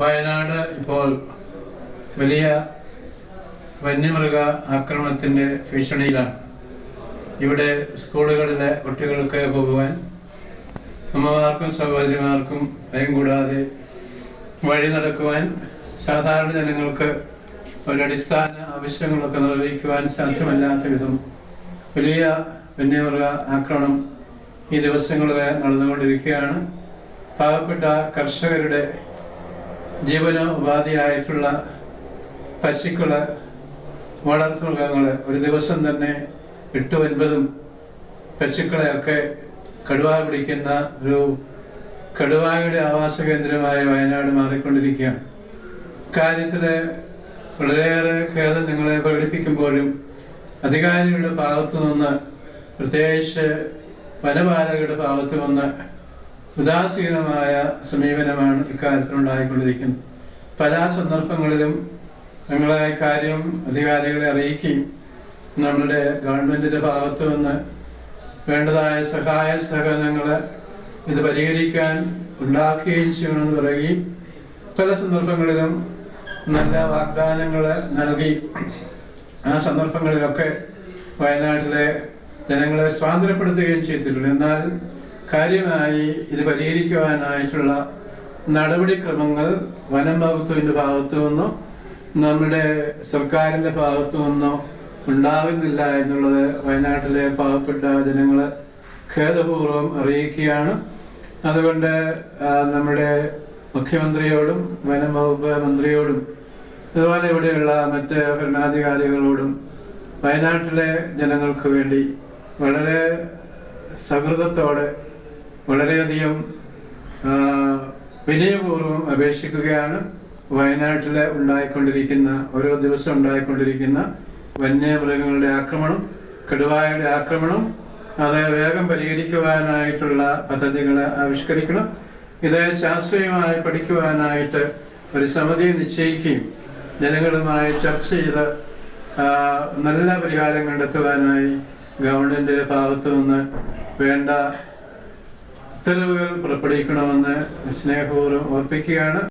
വയനാട് ഇപ്പോൾ വലിയ വന്യമൃഗ ആക്രമണത്തിന്റെ ഭീഷണിയിലാണ്. ഇവിടെ സ്കൂളുകളിലെ കുട്ടികൾക്ക് പോകുവാൻ അമ്മമാർക്കും സഹോദരിമാർക്കും ഭയം കൂടാതെ വഴി നടക്കുവാൻ സാധാരണ ജനങ്ങൾക്ക് ഒരടിസ്ഥാന ആവശ്യങ്ങളൊക്കെ നിർവഹിക്കുവാൻ സാധ്യമല്ലാത്ത വിധം വലിയ വന്യമൃഗ ആക്രമണം ഈ ദിവസങ്ങളിൽ നടന്നുകൊണ്ടിരിക്കുകയാണ്. പാവപ്പെട്ട കർഷകരുടെ ജീവന ഉപാധിയായിട്ടുള്ള പശുക്കൾ വളർത്തുമൃഗങ്ങൾ ഒരു ദിവസം തന്നെ എട്ട് ഒൻപതും പശുക്കളെയൊക്കെ കടുവ പിടിക്കുന്ന ഒരു കടുവായുടെ ആവാസ കേന്ദ്രമായ വയനാട് മാറിക്കൊണ്ടിരിക്കുകയാണ്. കാര്യത്തിൽ വളരെയേറെ ഖേദം നിങ്ങളെ പ്രകടിപ്പിക്കുമ്പോഴും അധികാരികളുടെ ഭാഗത്തു നിന്ന് പ്രത്യേകിച്ച് വനപാലകരുടെ ഭാഗത്തു നിന്ന് ഉദാസീനമായ സമീപനമാണ് ഇക്കാര്യത്തിൽ ഉണ്ടായിക്കൊണ്ടിരിക്കുന്നത്. പല സന്ദർഭങ്ങളിലും ഞങ്ങളെ കാര്യം അധികാരികളെ അറിയിക്കുകയും നമ്മളുടെ ഗവൺമെന്റിന്റെ ഭാഗത്തു നിന്ന് വേണ്ടതായ സഹായ സഹകരണങ്ങൾ ഇത് പരിഹരിക്കാൻ ഉണ്ടാക്കുകയും ചെയ്യണമെന്ന് പറയുകയും പല സന്ദർഭങ്ങളിലും നല്ല വാഗ്ദാനങ്ങൾ നൽകി ആ സന്ദർഭങ്ങളിലൊക്കെ വയനാട്ടിലെ ജനങ്ങളെ സ്വാതന്ത്ര്യപ്പെടുത്തുകയും ചെയ്തിട്ടുണ്ട്. എന്നാൽ കാര്യമായി ഇത് പരിഹരിക്കുവാനായിട്ടുള്ള നടപടിക്രമങ്ങൾ വനം വകുപ്പിന്റെ ഭാഗത്തു നിന്നോ നമ്മുടെ സർക്കാരിന്റെ ഭാഗത്തു നിന്നോ ഉണ്ടാകുന്നില്ല എന്നുള്ളത് വയനാട്ടിലെ പാവപ്പെട്ട ജനങ്ങൾ ഖേദപൂർവം അറിയിക്കുകയാണ്. അതുകൊണ്ട് നമ്മുടെ മുഖ്യമന്ത്രിയോടും വനം വകുപ്പ് മന്ത്രിയോടും അതുപോലെ ഇവിടെയുള്ള മറ്റ് ഭരണാധികാരികളോടും വയനാട്ടിലെ ജനങ്ങൾക്ക് വേണ്ടി വളരെ സഹൃദത്തോടെ വളരെയധികം വിനയപൂർവം അപേക്ഷിക്കുകയാണ് വയനാട്ടിൽ ഉണ്ടായിക്കൊണ്ടിരിക്കുന്ന ഓരോ ദിവസം ഉണ്ടായിക്കൊണ്ടിരിക്കുന്ന വന്യമൃഗങ്ങളുടെ ആക്രമണം കടുവായുടെ ആക്രമണം അത് വേഗം പരിഹരിക്കുവാനായിട്ടുള്ള പദ്ധതികൾ ആവിഷ്കരിക്കണം. ഇത് ശാസ്ത്രീയമായി പഠിക്കുവാനായിട്ട് ഒരു സമിതി നിശ്ചയിക്കുകയും ജനങ്ങളുമായി ചർച്ച ചെയ്ത് നല്ല പരിഹാരം കണ്ടെത്തുവാനായി ഗവൺമെന്റ് ഭാഗത്തു നിന്ന് വേണ്ട ഉത്തരവുകൾ പുറപ്പെടുവിക്കണമെന്ന് സ്നേഹപൂർവം ഓർപ്പിക്കുകയാണ്.